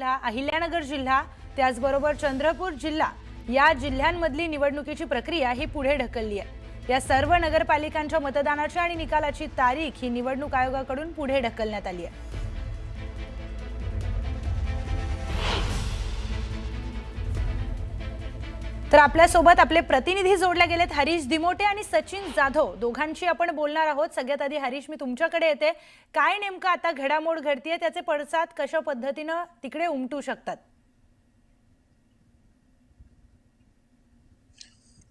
जिल्हा अहिल्यानगर जिल्हा त्याचबरोबर चंद्रपूर जिल्हा या जिल्ह्यांमधली निवडणुकीची प्रक्रिया ही पुढे ढकलली आहे. या सर्व नगरपालिकांच्या मतदानाची आणि निकालाची तारीख ही निवडणूक आयोगाकडून पुढे ढकलण्यात आली आहे. तर आपल्यासोबत आपले प्रतिनिधी जोडले गेलेत हरीश दिमोटे आणि सचिन जाधव. दोघांशी आपण बोलणार आहोत. सगळ्यात आधी हरीश मी तुमच्याकडे येते. काय नेमकं आता घडामोड घडतीये? त्याचे पडसाद कशा पद्धतीनं तिकडे उमटू शकतात?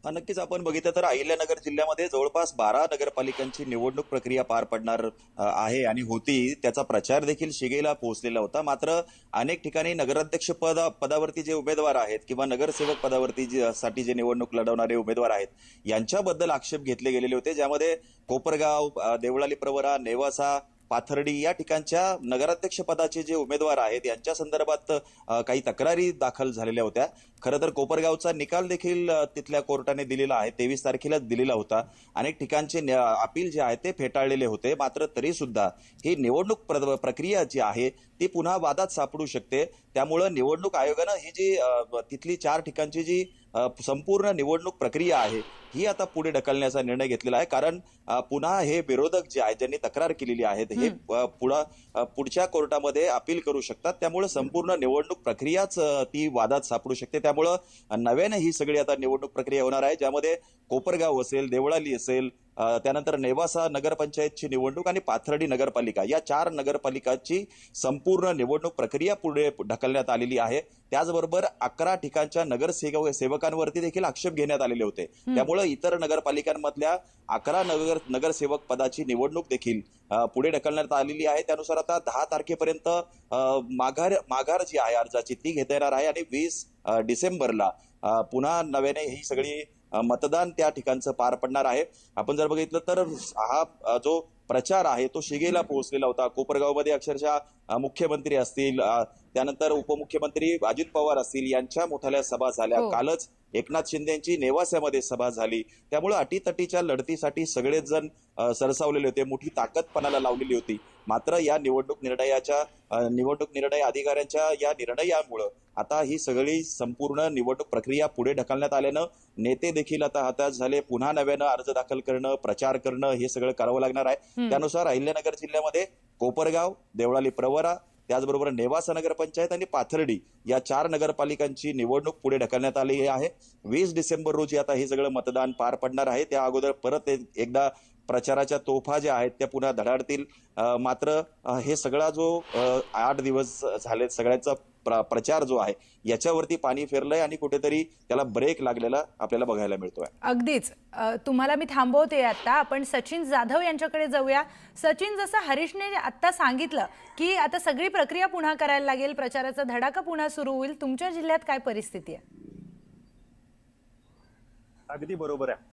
नक्कीच. आपण बघितलं तर अहिल्यानगर जिल्ह्यामध्ये जवळपास बारा नगरपालिकांची निवडणूक प्रक्रिया पार पडणार आहे आणि होती. त्याचा प्रचार देखील शिगेला पोहोचलेला होता. मात्र अनेक ठिकाणी नगराध्यक्ष पदा पदावरती जे उमेदवार आहेत किंवा नगरसेवक पदावरती साठी जे निवडणूक लढवणारे उमेदवार आहेत यांच्याबद्दल आक्षेप घेतले गेलेले होते. ज्यामध्ये कोपरगाव देवळाली प्रवरा नेवासा पाथर्डी या ठिकाणच्या नगराध्यक्ष पदाचे जे उमेदवार आहेत यांच्या संदर्भात काही तक्रारी दाखल झालेल्या होत्या. खरं तर कोपरगावचा निकाल देखील तिथल्या कोर्टाने दिलेला आहे तेवीस तारखेलाच दिलेला होता. अनेक ठिकाणचे न्या- अपील जे आहे ते फेटाळलेले होते मात्र तरी सुद्धा ही निवडणूक प्र- प्रक्रिया जी आहे ती पुन्हा वादात सापडू शकते. त्यामुळं निवडणूक आयोगानं ही जी तिथली चार ठिकाणची जी संपूर्ण निवडणूक प्रक्रिया आहे ही आता पुढे ढकलण्याचा निर्णय घेतलेला आहे. कारण पुन्हा हे विरोधक जे आहेत ज्यांनी तक्रार केलेली आहे हे पुढं पुढच्या कोर्टामध्ये अपील करू शकतात. त्यामुळे संपूर्ण निवडणूक प्रक्रियाच ती वादात सापडू शकते. त्यामुळं नव्याने ही सगळी आता निवडणूक प्रक्रिया होणार आहे ज्यामध्ये कोपरगाव असेल देवळाली असेल त्यानंतर नेवासा नगरपंचायतची निवडणूक आणि पाथर्डी नगरपालिका. या चार नगरपालिकाची संपूर्ण निवडणूक प्रक्रिया पुढे ढकलण्यात आलेली आहे. त्याचबरोबर अकरा ठिकाणच्या नगरसेवक सेवकांवरती देखील आक्षेप घेण्यात आलेले होते. त्यामुळे इतर नगरपालिकांमधल्या अकरा नगर नगरसेवक पदाची निवडणूक देखील पुढे ढकलण्यात आलेली आहे. त्यानुसार आता दहा तारखेपर्यंत माघार माघार जी आहे अर्जाची ती घेता येणार आहे. आणि वीस डिसेंबरला पुन्हा नव्याने ही सगळी मतदान त्या ठिकाणचं पार पडणार आहे. आपण जर बघितलं तर हा जो प्रचार आहे तो शिगेला पोहोचलेला होता. कोपरगावमध्ये अक्षरशः मुख्यमंत्री असतील त्यानंतर उपमुख्यमंत्री अजित पवार असतील यांच्या मोठ्या सभा झाल्या. हो. कालच एकनाथ शिंदे यांची नेवास्यामध्ये सभा झाली. त्यामुळे अटीतटीच्या लढतीसाठी सगळेच जण सरसावलेले होते. मोठी ताकद पणाला लावलेली होती. मात्र या निवडणूक निर्णयाच्या निवडणूक निर्णय अधिकाऱ्यांच्या या निर्णयामुळं आता ही सगळी संपूर्ण निवडणूक प्रक्रिया पुढे ढकलण्यात आल्यानं नेते देखील आता हताश झाले. पुन्हा नव्यानं अर्ज दाखल करणं प्रचार करणं हे सगळं करावं लागणार आहे. त्यानुसार अहिल्यानगर जिल्ह्यामध्ये कोपरगाव देवळाली प्रवरा त्याचबरोबर नेवासा नगरपंचायत आणि पाथर्डी या चार नगरपालिकांची निवडणूक पुढे ढकलण्यात आली आहे. वीस डिसेंबर रोजी आता हे सगळं मतदान पार पडणार आहे. त्या अगोदर परत एकदा प्रचाराच्या तोफा ज्या आहेत त्या पुन्हा धडाडतील. मात्र हे सगळा जो आठ दिवस झाले सगळ्याचा प्र- प्रचार जो आहे याच्यावरती पाणी फिरलंय आणि कुठेतरी त्याला ब्रेक लागलेला आपल्याला बघायला मिळतोय. अगदीच. तुम्हाला मी थांबवते आता. आपण सचिन जाधव यांच्याकडे जाऊया. सचिन जसं हरीशने आता सांगितलं की आता सगळी प्रक्रिया पुन्हा करायला लागेल प्रचाराचा धडाका पुन्हा सुरू होईल. तुमच्या जिल्ह्यात काय परिस्थिती आहे? अगदी बरोबर आहे.